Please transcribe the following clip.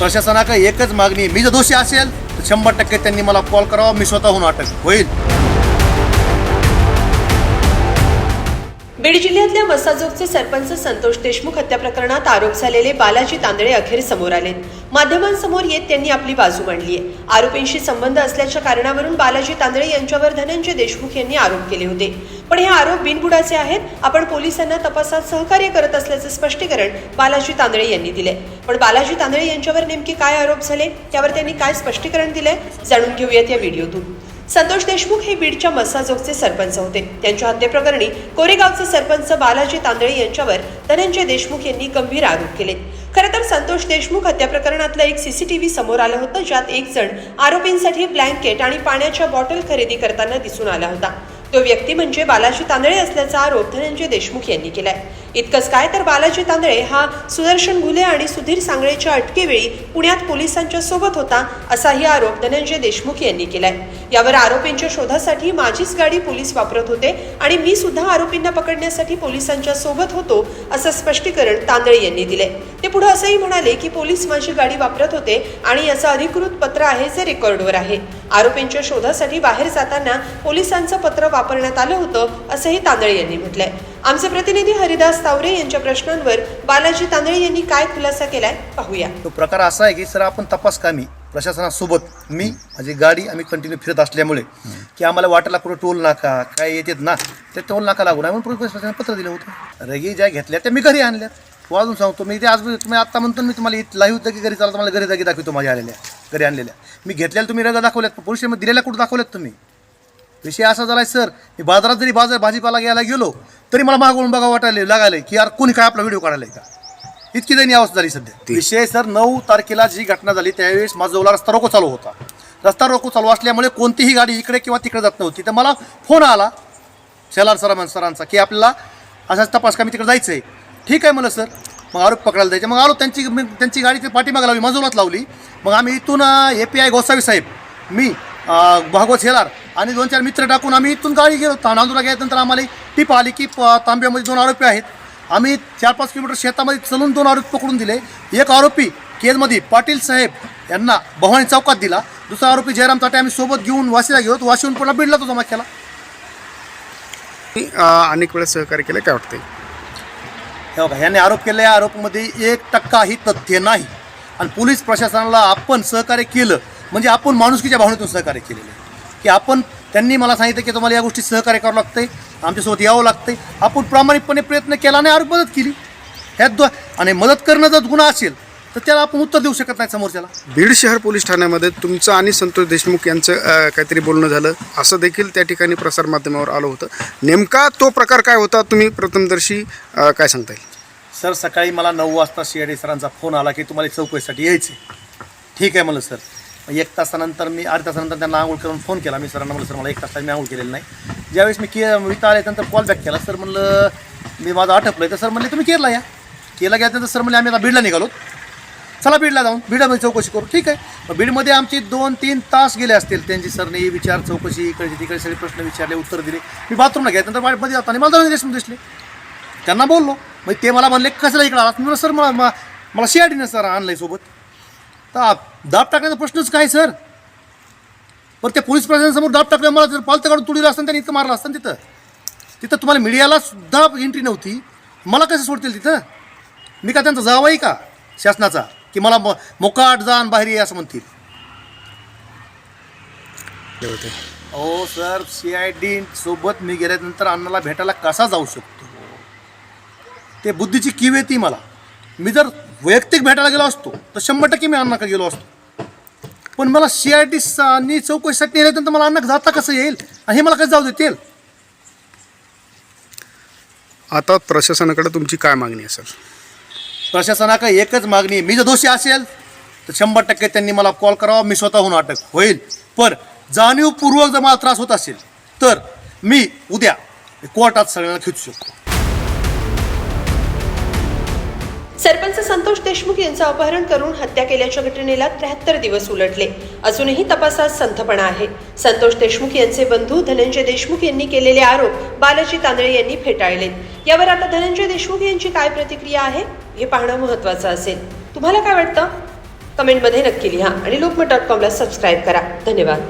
प्रशासनाकडे एकच मागणी मी जर दोषी असेल तर शंभर टक्के त्यांनी मला कॉल करावा. मी स्वतःहून अटक होईल. बीड जिल्ह्यातल्या मसाजोगचे सरपंच संतोष देशमुख हत्या प्रकरणात आरोप झालेले बालाजी तांदळे अखेर समोर आले. माध्यमांसमोर येत त्यांनी आपली बाजू मांडली आहे. आरोपींशी संबंध असल्याच्या कारणावरून बालाजी तांदळे यांच्यावर धनंजय देशमुख यांनी आरोप केले होते. पण हे आरोप बिनबुडाचे आहेत. आपण पोलिसांना तपासात सहकार्य करत असल्याचं स्पष्टीकरण बालाजी तांदळे यांनी दिले पण बालाजी तांदळे यांच्यावर नेमके काय आरोप झाले? त्यावर त्यांनी काय स्पष्टीकरण दिले जाणून घेऊयात या व्हिडिओतून. संतोष देशमुख हे बीडच्या मस्साजोगचे सरपंच होते. त्यांच्या हत्येप्रकरणी कोरेगावचे सरपंच बालाजी तांदळे यांच्यावर धनंजय देशमुख यांनी गंभीर आरोप केले. खरं तर संतोष देशमुख हत्या प्रकरणातलं एक सीसीटीव्ही समोर आलं होतं ज्यात एक जण आरोपींसाठी ब्लँकेट आणि पाण्याच्या बॉटल खरेदी करताना दिसून आला होता. तो व्यक्ती म्हणजे बालाजी तांदळे असल्याचा आरोप धनंजय देशमुख यांनी केलाय. इतकंच काय तर बालाजी तांदळे हा सुदर्शन घुले आणि सुधीर सांगळेच्या अटकेवेळी पुण्यात पोलिसांच्या सोबत होता असाही आरोप धनंजय देशमुख यांनी केलाय. यावर आरोपींच्या शोधासाठी माझीच गाडी पोलीस वापरत होते आणि मी सुद्धा आरोपींना पकडण्यासाठी पोलिसांच्या सोबत होतो असं स्पष्टीकरण तांदळे यांनी दिले ते पुढे असंही म्हणाले की पोलीस माझी गाडी वापरत होते आणि याचं अधिकृत पत्र आहे जे रेकॉर्डवर आहे. आरोपींच्या शोधासाठी बाहेर जाताना पोलिसांचं पत्र वापरण्यात आलं होतं असंही तांदळे यांनी म्हटलंय. आमचे प्रतिनिधी हरिदास तावरे यांच्या प्रश्नांवर बालाजी तांदळे यांनी काय खुलासा केलाय पाहूया. तो प्रकार असा आहे की सर आपण तपास कामी प्रशासनासोबत मी माझी गाडी आम्ही कंटिन्यू फिरत असल्यामुळे की आम्हाला वाटायला कुठं टोल नाका काय येतात ना ते टोल नाका लागून आहे म्हणून पोलीस प्रशासनाने पत्र दिलं होतं. रगी ज्या घेतल्या त्या मी घरी आणल्यात. वाजून सांगतो मी ते आज तुम्ही आत्ता म्हणतो मी तुम्हाला लाईव्ह होतं की घरी चालतो मला घरी जागी दाखवतो माझ्या आलेल्या. घरी आणलेल्या. मी घेतलेल्या तुम्ही रगा दाखवल्यात पोलीस स्टेशनमध्ये दिलेल्या कुठं दाखवल्यात तुम्ही? विषय असा झालाय सर मी बाजारात जरी बाजार भाजीपाला घ्यायला गेलो तरी मला मागवून बघा वाटायला लागायला की यार कोणी काय आपला व्हिडिओ काढायला का? इतकी दयनीय अवस्था झाली सध्या. विषय सर नऊ तारखेला जी घटना झाली त्यावेळेस माझा जवळ रस्ता रोको चालू होता. रस्ता रोको चालू असल्यामुळे कोणतीही गाडी इकडे किंवा तिकडे जात नव्हती. तर मला फोन आला शेलार सरा सरांचा की आपल्याला असाच तपास का मी तिकडे जायचं आहे ठीक आहे मला सर. मग आरोप पकडायला जायचे. मग आलो त्यांची मी त्यांची गाडी ते पाठीमागे लावली मजुरात लावली. मग आम्ही इथून ए पी आय गोसावी साहेब मी भागवत हेलार आणि दोन चार मित्र टाकून आम्ही इथून गाडी गेलो नांदूरला गेल्यानंतर आम्हाला टीप आली की प- तांब्यामध्ये दोन आरोपी आहेत. आम्ही चार पाच किलोमीटर शेतामध्ये चलून दोन आरोपी पकडून दिले. एक आरोपी केजमध्ये पाटील साहेब यांना भवानी चौकात दिला. दुसरा आरोपी जयराम ताटे आम्ही सोबत घेऊन वाशीला गेलो वाशीहून पुन्हा बिडला तो जमा केला अनेक वेळा सहकार्य केलं काय वाटतंय? हे बघा ह्यांनी आरोप केलेल्या आरोपमध्ये एक टक्काही तथ्य नाही. आणि पोलीस प्रशासनाला आपण सहकार्य केलं म्हणजे आपण माणुसकीच्या भावनेतून सहकार्य केलेलं आहे. की आपण त्यांनी मला सांगितलं की तुम्हाला या गोष्टी सहकार्य करावं लागतंय आमच्यासोबत यावं लागतंय. आपण प्रामाणिकपणे प्रयत्न केला आणि आरोप मदत केली. ह्यात दो आणि मदत करणं जर गुन्हा असेल तर त्याला आपण उत्तर देऊ शकत नाही समोरच्याला. बीड शहर पोलीस ठाण्यामध्ये तुमचं आणि संतोष देशमुख यांचं अ, काहीतरी बोलणं झालं. असं देखील त्या ठिकाणी प्रसारमाध्यमावर आलं होतं. नेमका तो प्रकार काय होता? तुम्ही प्रथमदर्शी अ, काय सांगता येईल? सर सकाळी मला नऊ वाजता सी आय डी सरांचा फोन आला की तुम्हाला चौकशीसाठी यायचे ठीक आहे म्हणलं सर. मग एक तासानंतर मी अर्ध्या तासानंतर त्यांना आंघोळ करून फोन केला. मी सरांना म्हणलं सर मला एक तास मी आंघोळ केलेलं नाही. ज्यावेळेस मी के इथं आल्यानंतर कॉल बॅक केला. सर म्हणलं मी माझं आटपलं तर सर म्हणले तुम्ही केरला या. केला गेल्यानंतर सर म्हणले आम्ही आता बीडला निघालो. चला बीडला जाऊन बीडमध्ये चौकशी करू. ठीक आहे? मग बीडमध्ये आमची दोन तीन तास गेले असतील. त्यांची सरने विचार चौकशी इकडे तिकडे सगळे प्रश्न विचारले उत्तर दिले. मी बाथरूमला गेल्यानंतरमध्ये जाताना मला जाऊन देशमुख दिसले. त्यांना बोललो. मग ते मला म्हणले कसला इकडे आला मी सर मला मला- मला सी आय डीनं सर आणलं सोबत. तर दाब टाकण्याचा प्रश्नच काय सर? पण त्या पोलीस प्रशासनासमोर दाब टाकलं मला जर पालतं काढून तुडीला असतं त्यांनी इतकं मारलं असतं ना तिथं? तिथं तुम्हाला मीडियाला सुद्धा एंट्री नव्हती. मला कसं सोडतील तिथं? मी का त्यांचा जावाही का? शासनाचा. की मला मोकाट जाण बाहेर ये असं म्हणतील. हो सर सी आय डी सोबत मी गेल्यानंतर अण्णाला भेटायला कसा जाऊ शकतो? ते बुद्धीची किव येते मला. मी जर वैयक्तिक भेटायला गेलो असतो तर शंभर टक्के मी अण्णाकडे गेलो असतो. पण मला सी आय डी आणि चौकशीसाठी नेल्यानंतर मला अण्णा जाता कसं येईल? आणि हे मला कसं जाऊ देतील? आता प्रशासनाकडे तुमची काय मागणी आहे सर? प्रशासनाकडे एकच मागणी मी जर दोषी असेल तर शंभर टक्के त्यांनी मला कॉल करावा. मी स्वतःहून अटक होईल. पण जाणीवपूर्वक जर मला त्रास होत असेल तर मी उद्या कोर्टात सगळ्यांना खेचू शकतो. सरपंच संतोष देशमुख यांचं अपहरण करून हत्या केल्याच्या घटनेला त्र्याहत्तर दिवस उलटले. अजूनही तपासात संथपणा आहे. संतोष देशमुख यांचे बंधू धनंजय देशमुख यांनी केलेले आरोप बालाजी तांदळे यांनी फेटाळले यावर आता धनंजय देशमुख यांची काय प्रतिक्रिया आहे हे पाहणं महत्वाचं असेल. तुम्हाला काय वाटतं? कमेंटमध्ये नक्की लिहा आणि लोकमत डॉट कॉमला सबस्क्राईब करा. धन्यवाद.